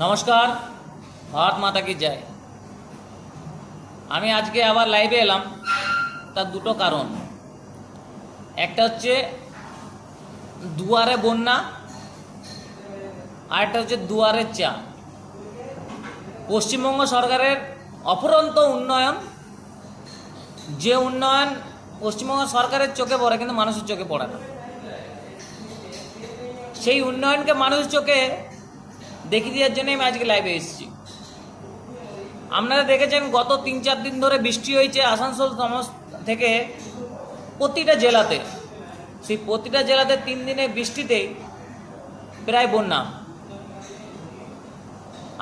নমস্কার, ভারত মাতা কি জয়। আমি আজকে আবার লাইভে এলাম, তার দুটো কারণ। একটা হচ্ছে, দুয়ারে বন্যা আর একটা হচ্ছে দুয়ারের চা। পশ্চিমবঙ্গ সরকারের অফুরন্ত উন্নয়ন, যে উন্নয়ন পশ্চিমবঙ্গ সরকারের চোখে পড়ে, কিন্তু মানুষের চোখে পড়ে না। সেই উন্নয়নকে মানুষের চোখে দেখিয়ে দেওয়ার জন্যই আমি আজকে লাইভে এসেছি। আপনারা দেখেছেন গত তিন চার দিন ধরে বৃষ্টি হয়েছে আসানসোল সমস্ত থেকে প্রতিটা জেলাতে। সেই প্রতিটা জেলাতে তিন দিনের বৃষ্টিতেই প্রায় বন্যা।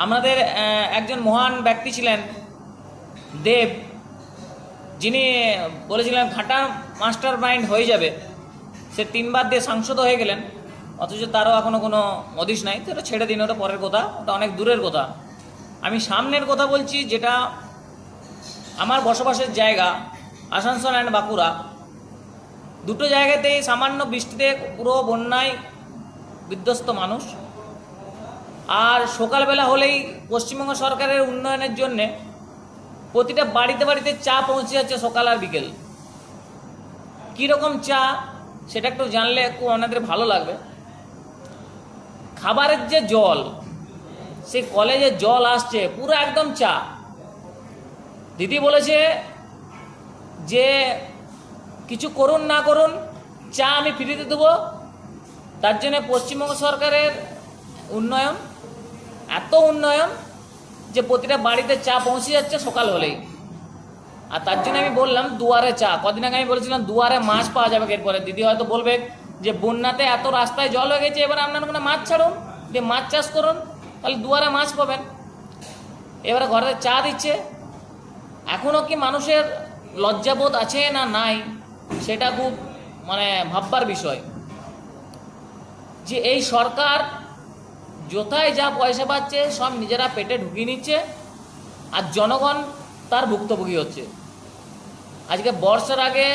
আমাদের একজন মহান ব্যক্তি ছিলেন, দেব, যিনি বলেছিলেন ঘাটা মাস্টার মাইন্ড হয়ে যাবে। সে তিনবার দিয়ে সাংসদ হয়ে গেলেন। অথচ তারও এখনও কোনো মদিস নাই, তো ওটা ছেড়ে দিন, ওটা পরের কথা, ওটা অনেক দূরের কথা। আমি সামনের কথা বলছি, যেটা আমার বসবাসের জায়গা, আসানসোল অ্যান্ড বাঁকুড়া। দুটো জায়গাতেই সামান্য বৃষ্টিতে পুরো বন্যায় বিধ্বস্ত মানুষ। আর সকালবেলা হলেই পশ্চিমবঙ্গ সরকারের উন্নয়নের জন্যে প্রতিটা বাড়িতে বাড়িতে চা পৌঁছে যাচ্ছে সকাল আর বিকেল। কীরকম চা, সেটা একটু জানলে একটু ওনাদের ভালো লাগবে। খাবারের যে জল সেই কলেজে জল আসছে, পুরো একদম চা। দিদি বলেছে যে, কিছু করুন, না করুন, চা আমি ফ্রিতে দেবো। তার জন্য পশ্চিমবঙ্গ সরকারের উন্নয়ন, এত উন্নয়ন যে প্রতিটা বাড়িতে চা পৌঁছে যাচ্ছে সকাল হলেই। আর তার জন্য আমি বললাম, দুয়ারে চা। কদিন আগে আমি বলেছিলাম, দুয়ারে মাছ পাওয়া যাবে। এরপরে দিদি হয়তো বলবে যে বন্যাতে এত রাস্তায় জল হয়ে গেছে, এবার আপনার কোনো মাছ ছাড়ুন, দিয়ে মাছ চাষ করুন, তাহলে দুয়ারে মাছ পাবেন। এবারে ঘরে চা দিচ্ছে। এখনও কি মানুষের লজ্জাবোধ আছে না নাই, সেটা খুব মানে ভাববার বিষয়। যে এই সরকার যথায় যা পয়সা পাচ্ছে, সব নিজেরা পেটে ঢুকিয়ে নিচ্ছে, আর জনগণ তার ভুক্তভোগী হচ্ছে। আজকে বর্ষার আগে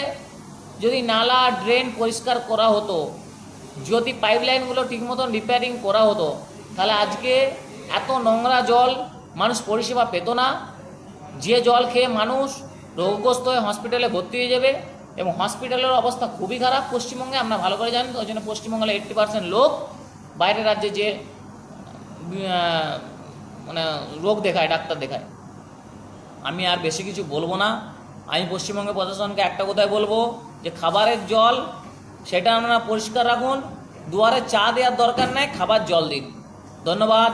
যদি নালা ড্রেন পরিষ্কার করা হতো, যদি পাইপলাইনগুলো ঠিক মতন রিপেয়ারিং করা হতো, তাহলে আজকে এত নোংরা জল মানুষ পরিষেবা পেত না। যে জল খেয়ে মানুষ রোগগ্রস্ত হয়ে হসপিটালে ভর্তি হয়ে যাবে এবং হসপিটালের অবস্থা খুবই খারাপ পশ্চিমবঙ্গে, আমরা ভালো করে জানি ওই জন্য পশ্চিমবঙ্গের এইট্টি পার্সেন্ট লোক বাইরের রাজ্যে যে মানে রোগ দেখায়, ডাক্তার দেখায়। আমি আর বেশি কিছু বলব না। আমি পশ্চিমবঙ্গের প্রশাসনকে একটা কথাই বলব যে খাবারের জল, সেটা আপনারা পরিষ্কার রাখুন। দুয়ারে চা দেওয়ার দরকার নাই, খাবার জল দিন। ধন্যবাদ।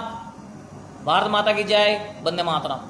ভারত মাতা কি যায় বন্দে মাতরম।